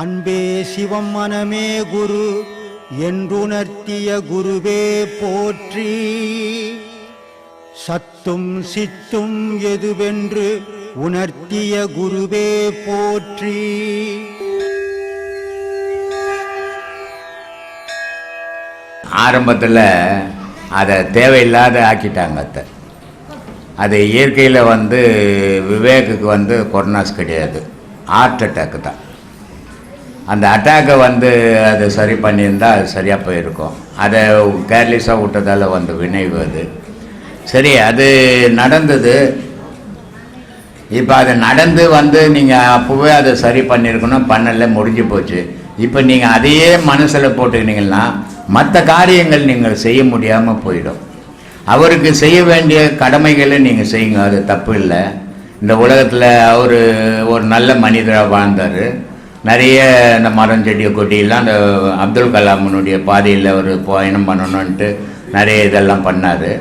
அன்பே சிவம் மனமே குரு என்றுணர்த்திய குருவே போற்றி. சத்தும் சித்தும் எதுவென்று உணர்த்திய குருவே போற்றி. ஆரம்பத்தில் அதை தேவையில்லாத ஆக்கிட்டாங்க அத்தை. அது இயற்கையில் வந்து விவேக்குக்கு வந்து கொரோனாஸ் கிடையாது. ஹார்ட் அட்டாக்கு தான். அந்த அட்டாக்கை வந்து அது சரி பண்ணியிருந்தால் அது சரியாக போயிருக்கும். அதை கேர்லெஸ்ஸாக விட்டதால் வந்து வினைவு அது. சரி அது நடந்தது. இப்போ அது நடந்து வந்து நீங்கள் அப்போவே அதை சரி பண்ணியிருக்கணும் பண்ணலை முடிஞ்சு போச்சு. இப்போ நீங்கள் அதையே மனசில் போட்டுக்கினீங்கன்னா மற்ற காரியங்கள் நீங்கள் செய்ய முடியாமல் போயிடும். அவருக்கு செய்ய வேண்டிய கடமைகளை நீங்கள் செய்யுங்க அது தப்பு இல்லை. இந்த உலகத்தில் அவர் ஒரு நல்ல மனிதராக வாழ்ந்தார். நிறைய இந்த மரம் செடி கொட்டியெல்லாம் அந்த அப்துல் கலாமனுடைய பாதையில் அவர் பயணம் பண்ணணுன்ட்டு நிறைய இதெல்லாம் பண்ணார்.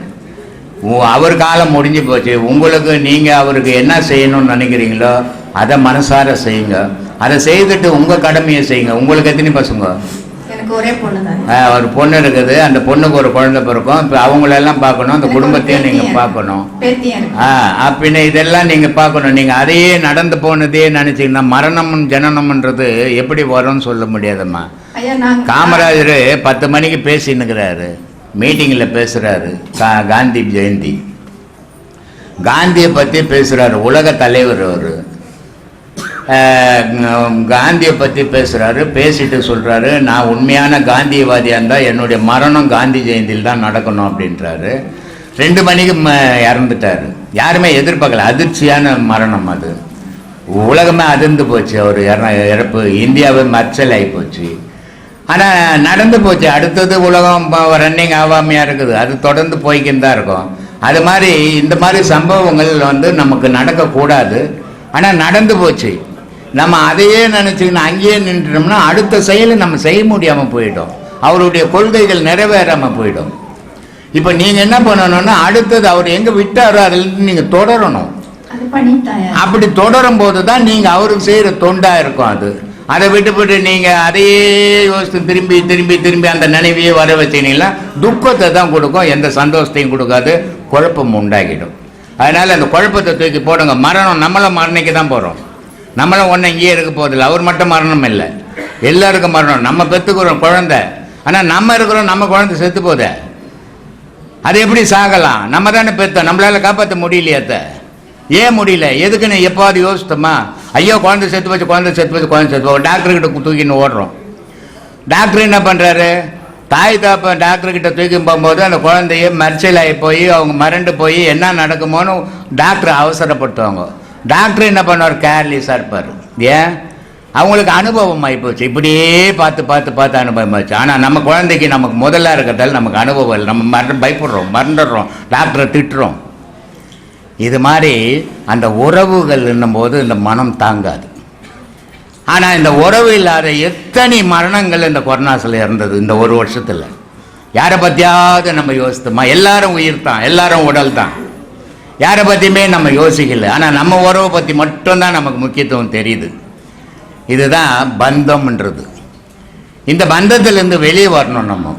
உ- அவர் காலம் முடிஞ்சு போச்சு. உங்களுக்கு நீங்கள் அவருக்கு என்ன செய்யணும்னு நினைக்கிறீங்களோ அதை மனசார செய்யுங்க. அதை செய்துட்டு உங்கள் கடமையை செய்யுங்க. உங்களுக்கு எத்தனை பசங்க? ஒரே பொண்ணு இருக்குது. அந்த பொண்ணுக்கு ஒரு குழந்தை பிறக்கும். இப்போ அவங்களெல்லாம் பார்க்கணும். அந்த குடும்பத்தையும் நீங்கள் பார்க்கணும். ஆ பின்ன இதெல்லாம் நீங்கள் பார்க்கணும். நீங்கள் அதையே நடந்து போனதே நினச்சிங்கன்னா மரணம் ஜனனம்ன்றது எப்படி வரும்னு சொல்ல முடியாதம்மா. காமராஜர் பத்து மணிக்கு பேசின்னுக்கிறாரு. மீட்டிங்கில் பேசுகிறாரு கா காந்தி ஜெயந்தி. காந்தியை பற்றி பேசுகிறாரு உலக தலைவர் அவர். காந்தியை பற்றி பேசுகிறாரு பேசிட்டு சொல்கிறாரு நான் உண்மையான காந்தியவாதியாக இருந்தால் என்னுடைய மரணம் காந்தி ஜெயந்தியில் தான் நடக்கணும் அப்படின்றாரு. ரெண்டு மணிக்கு ம இறந்துட்டாரு. யாருமே எதிர்பார்க்கல அதிர்ச்சியான மரணம் அது. உலகமே அதிர்ந்து போச்சு அவர் இறப்பு இந்தியாவே மச்சல் ஆகி போச்சு. ஆனால் நடந்து போச்சு. அடுத்தது உலகம் ரன்னிங் ஆகாமையாக இருக்குது. அது தொடர்ந்து போய்க்கின்னு தான் இருக்கும். அது மாதிரி இந்த மாதிரி சம்பவங்கள் வந்து நமக்கு நடக்கக்கூடாது. ஆனால் நடந்து போச்சு. நம்ம அதையே நினச்சிக்கின்னு அங்கேயே நின்றுட்டோம்னா அடுத்த செயலை நம்ம செய்ய முடியாமல் போயிடும். அவருடைய கொள்கைகள் நிறைவேறாமல் போயிடும். இப்போ நீங்கள் என்ன பண்ணணும்னா அடுத்தது அவர் எங்கே விட்டாரோ அதில் நீங்கள் தொடரணும். அப்படி தொடரும் போது தான் நீங்கள் அவருக்கு செய்கிற தொண்டாக இருக்கும் அது. அதை விட்டுவிட்டு நீங்கள் அதையே யோசித்து திரும்பி திரும்பி திரும்பி அந்த நினைவையே வர வச்சீங்கன்னா துக்கத்தை தான் கொடுக்கும் எந்த சந்தோஷத்தையும் கொடுக்காது குழப்பம் உண்டாகிடும். அதனால் அந்த குழப்பத்தை தூக்கி போடுங்க. மரணம் நம்மளும் மரணிக்கு தான் போகிறோம் நம்மளும் ஒன்றும் இங்கேயே இருக்க போதில்லை அவர் மட்டும் மரணம் இல்லை. எல்லாருக்கும் மரணம். நம்ம பெற்றுக்கிறோம் குழந்த. ஆனால் நம்ம இருக்கிறோம் நம்ம குழந்தை செத்து போதே. அது எப்படி சாகலாம்? நம்ம தானே பெற்றோம் நம்மளால் காப்பாற்ற முடியலையாத்த ஏன் முடியல? எதுக்குன்னு எப்பாவது யோசித்தோமா? ஐயோ குழந்தை செத்து போச்சு குழந்தை செத்து போச்சு குழந்தை செத்து போச்சு. டாக்டர்கிட்ட தூக்கின்னு ஓடுறோம். டாக்டர் என்ன பண்ணுறாரு தாய் தாப்ப டாக்டர்கிட்ட தூக்கி போகும்போது அந்த குழந்தைய மரிச்சலாகி ஆகி போய் அவங்க மறண்டு போய் என்ன நடக்குமோன்னு டாக்டர் அவசரப்படுத்துவாங்க. டாக்டர் என்ன பண்ணுவார்? கேர்லெஸ்ஸாக இருப்பார். ஏன்? அவங்களுக்கு அனுபவம் ஆகிப்போச்சு இப்படியே பார்த்து பார்த்து பார்த்து அனுபவம் ஆச்சு ஆனால் நம்ம குழந்தைக்கு நமக்கு முதல்ல இருக்கிறதால நமக்கு அனுபவம் இல்லை. நம்ம மற பயப்படுறோம் மறந்துடுறோம். டாக்டரை திட்டுறோம். இது மாதிரி அந்த உறவுகள் போது இந்த மனம் தாங்காது. ஆனால் இந்த உறவு இல்லாத எத்தனை மரணங்கள் இந்த கொரோனாஸில் இருந்தது இந்த ஒரு வருஷத்தில்? யாரை பற்றியாவது நம்ம யோசித்தோமா? எல்லாரும் உயிர் தான் எல்லாரும் உடல் தான் யாரை பற்றியுமே நம்ம யோசிக்கல. ஆனால் நம்ம உறவை பற்றி மட்டும்தான் நமக்கு முக்கியத்துவம் தெரியுது. இதுதான் பந்தம்ன்றது. இந்த பந்தத்திலேருந்து வெளியே வரணும் நம்ம.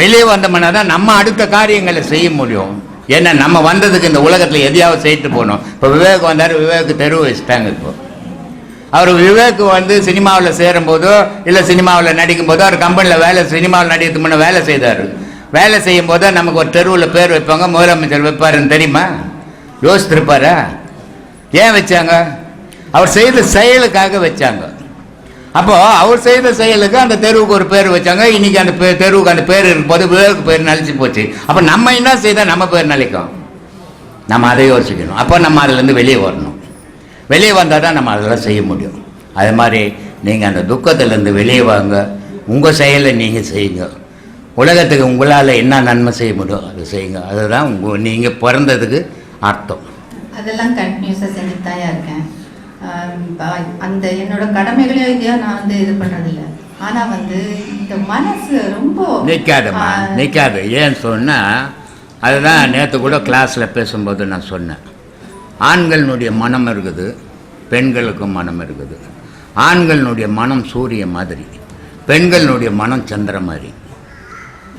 வெளியே வந்தோம்னா தான் நம்ம அடுத்த காரியங்களை செய்ய முடியும். ஏன்னா நம்ம வந்ததுக்கு இந்த உலகத்தில் எதையாவது செய்துட்டு போகணும். இப்போ விவேக் வந்தார் விவேக் தெருவு வச்சுட்டாங்க இப்போ. அவர் விவேக் வந்து சினிமாவில் சேரும்போதோ இல்லை சினிமாவில் நடிக்கும் போதோ அவர் கம்பெனியில் வேலை சினிமாவில் நடிக்கிறதுக்கு முன்னே வேலை செய்தார். வேலை செய்யும் போது நமக்கு ஒரு தெருவில் பேர் வைப்பாங்க முதலமைச்சர் வைப்பாருன்னு தெரியுமா? யோசித்திருப்பாரா? ஏன் வச்சாங்க? அவர் செய்த செயலுக்காக வச்சாங்க. அப்போது அவர் செய்த செயலுக்கு அந்த தெருவுக்கு ஒரு பேர் வச்சாங்க. இன்றைக்கி அந்த பே- தெருவுக்கு அந்த பேர் இருக்கும்போது விவேக் பேர் நலிச்சு போச்சு. அப்போ நம்ம என்ன செய்தால் நம்ம பேர் நலிக்கும்? நம்ம அதை யோசிக்கணும். அப்போ நம்ம அதுலேருந்து வெளியே வரணும். வெளியே வந்தால் தான் நம்ம அதெல்லாம் செய்ய முடியும். அது மாதிரி நீங்கள் அந்த துக்கத்திலேருந்து வெளியே வாங்க. உங்கள் செயலை நீங்கள் செய்யுங்க. உலகத்துக்கு உங்களால் என்ன நன்மை செய்ய முடியும்? அதை செய்யுங்க. அதுதான் உங்கள் நீங்கள் பிறந்ததுக்கு அர்த்தம். அதெல்லாம் கண்டினியூஸாக செஞ்சுட்டு தான் இருக்கேன். அந்த என்னோட கடமைகளையும் இதையோ நான் வந்து இது பண்றதில்ல. ஆனா வந்து இந்த மனசு ரொம்ப நிற்காதம்மா ஆ, நிற்காது ஏன்னு சொன்னால் அதுதான் நேற்று கூட கிளாஸில் பேசும்போது நான் சொன்னேன். ஆண்களினுடைய மனம் இருக்குது பெண்களுக்கும் மனம் இருக்குது. ஆண்களினுடைய மனம் சூரிய மாதிரி பெண்களினுடைய மனம் சந்திரன் மாதிரி.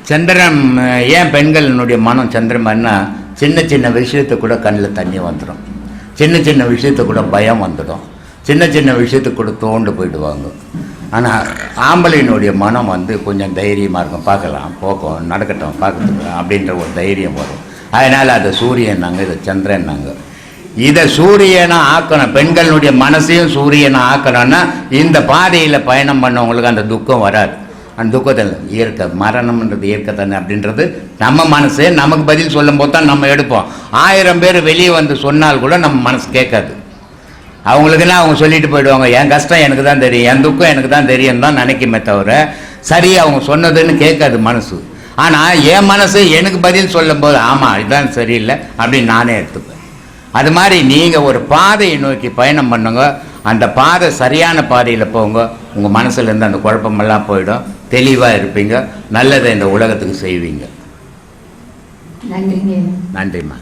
சந்திரன் ஏன் பெண்களினுடைய மனம் சந்திரன் சின்ன சின்ன விஷயத்து கூட கண்ணில் தண்ணி வந்துடும் சின்ன சின்ன விஷயத்து கூட பயம் வந்துடும். சின்ன சின்ன விஷயத்துக்கு கூட தோண்டு போயிடுவாங்க. ஆனால் ஆம்பளையினுடைய மனம் வந்து கொஞ்சம் தைரியமாக இருக்கும். பார்க்கலாம் போக்கும் நடக்கட்டும் பார்க்கறதுக்கு அப்படின்ற ஒரு தைரியம் வரும். அதனால் அது சூரியன் நாங்கள் இது சந்திரன் நாங்கள் இதை சூரியனை ஆக்கணும். பெண்களுடைய மனசையும் சூரியனை ஆக்கணும்னா இந்த பாதையில் பயணம் பண்ணவங்களுக்கு அந்த துக்கம் வராது. அந்த துக்கத்தில் இயற்கை மரணம்ன்றது இயற்கை தானே அப்படின்றது நம்ம மனசு நமக்கு பதில் சொல்லும் போது தான் நம்ம எடுப்போம். ஆயிரம் பேர் வெளியே வந்து சொன்னால் கூட நம்ம மனசு கேட்காது. அவங்களுக்குன்னா அவங்க சொல்லிட்டு போயிடுவாங்க என் கஷ்டம் எனக்கு தான் தெரியும் என் துக்கம் எனக்கு தான் தெரியும் தான் நினைக்குமே தவிர சரி அவங்க சொன்னதுன்னு கேட்காது மனசு. ஆனால் என் மனசு எனக்கு பதில் சொல்லும் போது ஆமாம் இதுதான் சரியில்லை அப்படின்னு நானே எடுத்துப்பேன். அது மாதிரி நீங்கள் ஒரு பாதையை நோக்கி பயணம் பண்ணுங்க. அந்த பாதை சரியான பாதையில் போங்க. உங்கள் மனசுலேருந்து அந்த குழப்பமெல்லாம் போயிடும். தெளிவாக இருப்பீங்க. நல்லதை இந்த உலகத்துக்கு செய்வீங்க. நன்றிங்க. நன்றிம்மா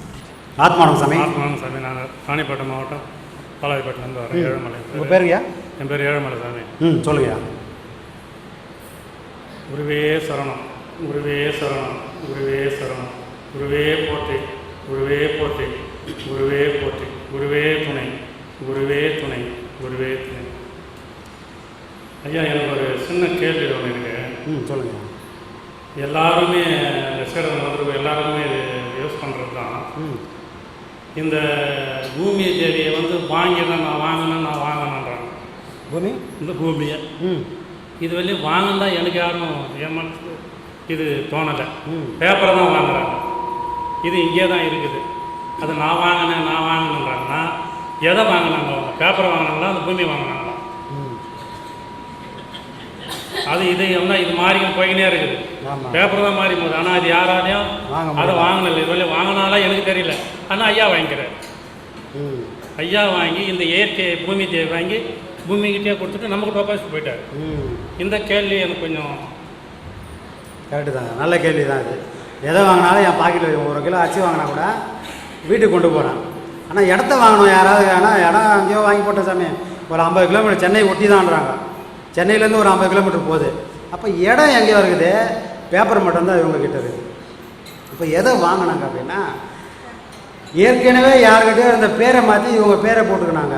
ஆத்மானம் சாமி. ஆத்மானந்த சாமி நான் ராணிப்பேட்டை மாவட்டம் பாலாஜிப்பட்டிலேருந்து வரேன் ஏழுமலை. உங்கள் பேருங்கய்யா என் பேர் ஏழுமலை சாமி. ம் சொல்லுங்கய்யா குருவே சரணம் குருவே சரணம் குருவே சரணம். குருவே போற்றி குருவே போற்றி குருவே போற்றி குருவே துணை குருவே துணை குருவே துணை. ஐயா எனக்கு ஒரு சின்ன கேள்வி ஒன்று இருக்கு. ம் சொல்லுங்கய்யா எல்லாருமே இந்த சீரகம் வந்துருக்கு எல்லாருமே யூஸ் பண்ணுறது தான் ம். இந்த பூமி தேவியை வந்து வாங்கினேன் நான் வாங்கினேன் நான் வாங்கினேன்றாங்க. பூமி? இந்த பூமியை. ம். இது வெளியே வாங்கினா எனக்கு யாரும் மனசு இது தோணலை. ம். பேப்பரை தான் வாங்குறாங்க. இது இங்கே தான் இருக்குது. அது நான் வாங்கினேன் நான் வாங்கினேன்றாங்கன்னா எதை வாங்கினாங்க பேப்பரை வாங்கினாங்களா? அந்த பூமி வாங்கினாங்களா ம் அது இது என்ன இது மாறி போய்கினே இருக்குது. பேப்பர் தான் மாறி போகுது ஆனால் அது யாராலையும் அதை. வாங்கினல இது வெளியே வாங்கினாலாம் எனக்கு தெரியல. ஆனால் ஐயா வாங்கிக்கிறேன் ம். ஐயா வாங்கி இந்த இயற்கை பூமி தேவை வாங்கி பூமிக்கிட்டே கொடுத்துட்டு நமக்கு டொப்பாசிட் போயிட்டார். ம். இந்த கேள்வி எனக்கு கொஞ்சம் கரெக்டு தாங்க நல்ல கேள்வி தான் இது எதை வாங்கினாலும் என் பாக்கெட்டில் ஒரு கிலோ அரிசி வாங்கினா கூட வீட்டுக்கு கொண்டு போகிறேன் ஆனால் இடத்த வாங்கணும் யாராவது ஆனால் இடம் அங்கேயோ வாங்கி போட்ட சாமி. ஒரு ஐம்பது கிலோமீட்டர் சென்னை ஒட்டி தான்றாங்க. சென்னையிலேருந்து ஒரு ஐம்பது கிலோமீட்டர் போகுது. அப்போ இடம் எங்கேயோ இருக்குது? பேப்பர் மட்டும்தான் இவங்கக்கிட்ட இருக்குது இப்போ எதை வாங்கினாங்க அப்படின்னா ஏற்கனவே யாருக்கிட்டே இந்த பேரை மாற்றி இவங்க பேரை போட்டுக்கினாங்க.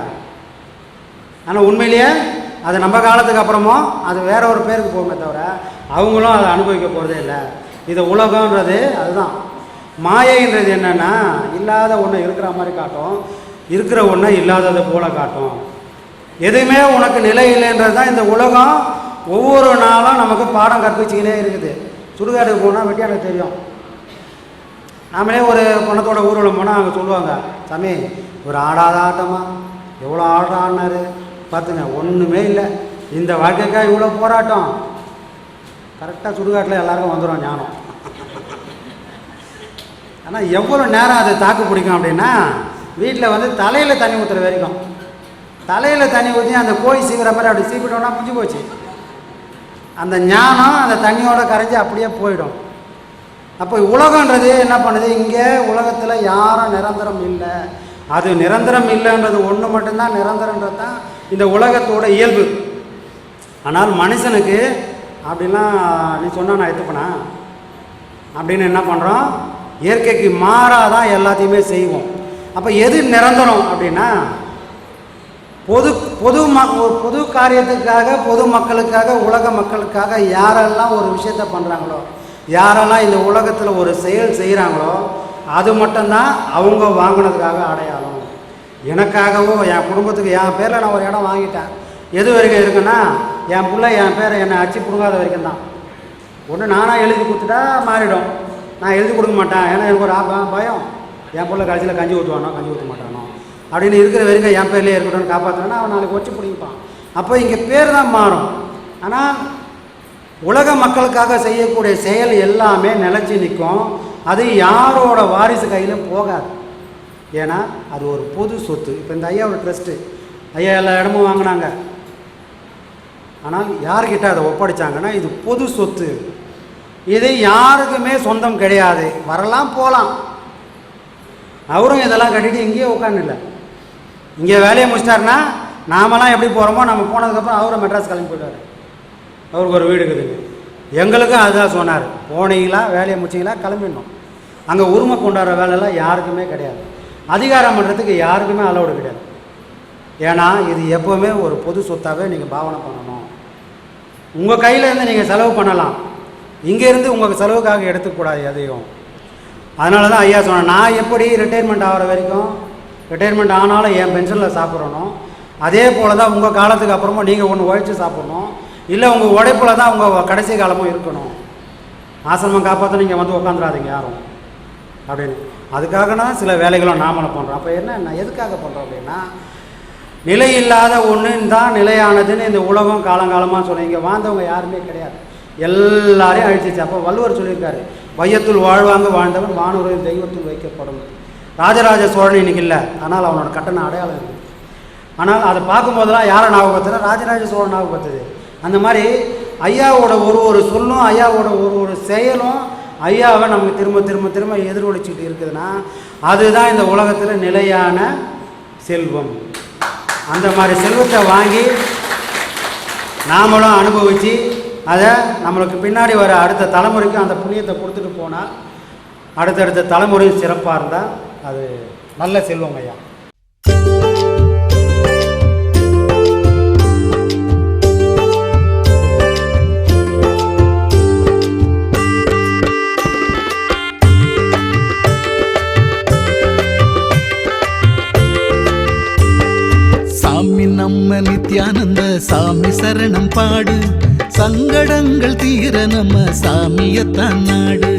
ஆனால் உண்மையிலேயே அது நம்ம காலத்துக்கு அப்புறமும் அது வேற ஒரு பேருக்கு போகுமே தவிர அவங்களும் அதை அனுபவிக்க போகிறதே இல்லை. இது உலகன்றது அதுதான். மாயைன்றது என்னென்னா இல்லாத ஒன்று இருக்கிற மாதிரி காட்டும் இருக்கிற ஒன்றை இல்லாததை போல காட்டும். எதுவுமே உனக்கு நிலை இல்லைன்றது தான் இந்த உலகம். ஒவ்வொரு நாளும் நமக்கு பாடம் கற்பிச்சுக்கினே இருக்குது. சுடுகாட்டுக்கு போனால் வெட்டியானுக்கு தெரியும். நாமளே ஒரு பணத்தோட ஊர்வலம் போனால் அங்கே சொல்லுவாங்க சாமி ஒரு ஆடாத ஆட்டமா எவ்வளோ ஆட்டம் ஆடினாரு? பார்த்துங்க ஒன்றுமே இல்லை. இந்த வாழ்க்கைக்காக இவ்வளோ போராட்டம்? கரெக்டாக சுடுகாட்டில் எல்லாருக்கும் வந்துடும் ஞானம். ஆனால் எவ்வளோ நேரம் அது தாக்கு பிடிக்கும் அப்படின்னா வீட்டில் வந்து தலையில் தண்ணி ஊற்றுற வரைக்கும். தலையில் தண்ணி ஊற்றி அந்த கோழி சீவிற மாதிரி அப்படி சீவிட்டோம்னா முடிஞ்சு போச்சு. அந்த ஞானம் அந்த தண்ணியோட கரைஞ்சி அப்படியே போயிடும். அப்போ உலகன்றது என்ன பண்ணுது? இங்கே உலகத்தில் யாரும் நிரந்தரம் இல்லை. அது நிரந்தரம் இல்லைன்றது ஒன்று மட்டும்தான் நிரந்தரன்றது தான் இந்த உலகத்தோட இயல்பு. ஆனால் மனுஷனுக்கு அப்படிலாம் நீ சொன்ன நான் எடுத்துப்பேனா அப்படின்னு என்ன பண்ணுறோம் இயற்கைக்கு மாறாதான் எல்லாத்தையுமே செய்வோம். அப்போ எது நிரந்தரம் அப்படின்னா பொது பொது ம ஒரு பொது காரியத்துக்காக பொது மக்களுக்காக உலக மக்களுக்காக யாரெல்லாம் ஒரு விஷயத்த பண்ணுறாங்களோ யாரெல்லாம் இந்த உலகத்தில் ஒரு செயல் செய்கிறாங்களோ அது மட்டும்தான் அவங்க வாங்கினதுக்காக அடையாளம். எனக்காகவோ என் குடும்பத்துக்கு என் பேரில் நான் ஒரு இடம் வாங்கிட்டேன். எது வரைக்கும் இருக்குன்னா என் பிள்ளை என் பேரை என்னை அச்சு பிடுங்காத வரைக்கும் தான். ஒன்று நானாக எழுதி கொடுத்துட்டா மாறிடும். நான் எழுதி கொடுக்க மாட்டேன். ஏன்னா எனக்கு ஒரு ஆப- பயம். என் பிள்ளை கடைசியில் கஞ்சி ஊற்றுவானோ கஞ்சி ஊற்ற மாட்டானோ. அப்படின்னு இருக்கிற வரைக்கும் என் பேர்லேயே இருக்கட்டும்னு காப்பாற்றினா அவன் நாளைக்கு வச்சு பிடிப்பான் அப்போ இங்கே பேர் தான் மாறும். ஆனால் உலக மக்களுக்காக செய்யக்கூடிய செயல் எல்லாமே நிலச்சி நிற்கும். அது யாரோட வாரிசு கையிலும் போகாது. ஏன்னா அது ஒரு பொது சொத்து. இப்போ இந்த ஐயாவோட ட்ரஸ்ட்டு ஐயா எல்லா இடமும் வாங்கினாங்க. ஆனால் யார்கிட்ட அதை ஒப்படைச்சாங்கன்னா இது பொது சொத்து. இது யாருக்குமே சொந்தம் கிடையாது. வரலாம் போகலாம் அவரும் இதெல்லாம் கட்டிட்டு இங்கேயே உட்காந்துல இங்கே வேலையை முடிச்சிட்டாருன்னா நாமெல்லாம் எப்படி போகிறோமோ நம்ம போனதுக்கப்புறம் அவரை மெட்ராஸ் கிளம்பி போயிட்டார். அவருக்கு ஒரு வீடு இருக்குதுங்க எங்களுக்கும் அதுதான் சொன்னார். போனீங்களா வேலையை முடிச்சிங்களா கிளம்பிடணும். அங்கே உரிமை கொண்டாடுற வேலைலாம் யாருக்குமே கிடையாது. அதிகாரம் பண்ணுறதுக்கு யாருக்குமே அலோடு கிடையாது. ஏன்னா இது எப்போவுமே ஒரு பொது சொத்தாகவே நீங்கள் பாவனை பண்ணணும். உங்கள் கையிலேருந்து நீங்கள் செலவு பண்ணலாம். இங்கேருந்து உங்கள் செலவுக்காக எடுத்துக்கூடாது எதையும். அதனால தான் ஐயா சொன்னேன் நான் எப்படி ரிட்டையர்மெண்ட் ஆகிற வரைக்கும் ரிட்டையர்மெண்ட் ஆனாலும் என் பென்ஷனில் சாப்பிட்றணும் அதே போல் தான் உங்கள் காலத்துக்கு அப்புறமா நீங்கள் ஒன்று உழைச்சி சாப்பிட்ணும். இல்லை உங்கள் உழைப்பில் தான் உங்கள் கடைசி காலமும் இருக்கணும். ஆசிரமம் காப்பாற்ற நீங்கள் வந்து உட்காந்துடாதீங்க யாரும். அப்படின்னு. அதுக்காகனா சில வேலைகளும் நாமளும் பண்ணுறோம் அப்போ என்ன நான் எதுக்காக பண்ணுறோம் அப்படின்னா நிலை இல்லாத ஒன்று தான் நிலையானதுன்னு இந்த உலகம் காலங்காலமாக சொன்னேன். இங்கே வாழ்ந்தவங்க யாருமே கிடையாது. எல்லாரையும் அழிச்சிச்சு. அப்போ வள்ளுவர் சொல்லியிருக்காரு வையத்துள் வாழ்வாங்க வாழ்ந்தவன் வானூரில் தெய்வத்துள் வைக்கப்படும். ராஜராஜ சோழன் இன்னைக்கு இல்லை. ஆனால் அவனோட கட்டண அடையாளம் இருக்குது ஆனால் அதை பார்க்கும்போதெல்லாம் யாரை ஞாபகப்படுத்துனா ராஜராஜ சோழன் ஞாபகப்படுத்துது. அந்த மாதிரி ஐயாவோட ஒரு ஒரு சொல்லும் ஐயாவோட ஒரு ஒரு செயலும் ஐயாவை நமக்கு திரும்ப திரும்ப திரும்ப எதிரொலிச்சுட்டு இருக்குதுன்னா அதுதான் இந்த உலகத்தில் நிலையான செல்வம். அந்த மாதிரி செல்வத்தை வாங்கி நாமளும் அனுபவித்து அதை நம்மளுக்கு பின்னாடி வர அடுத்த தலைமுறைக்கும் அந்த புண்ணியத்தை கொடுத்துட்டு போனால் அடுத்தடுத்த தலைமுறையும் சிறப்பாக இருந்தால் அது நல்ல செல்வம் ஐயா. சாமி நம்ம நித்யானந்த சாமி சரணம் பாடு. சங்கடங்கள் தீர நம்ம சாமியத்தான் நாடு.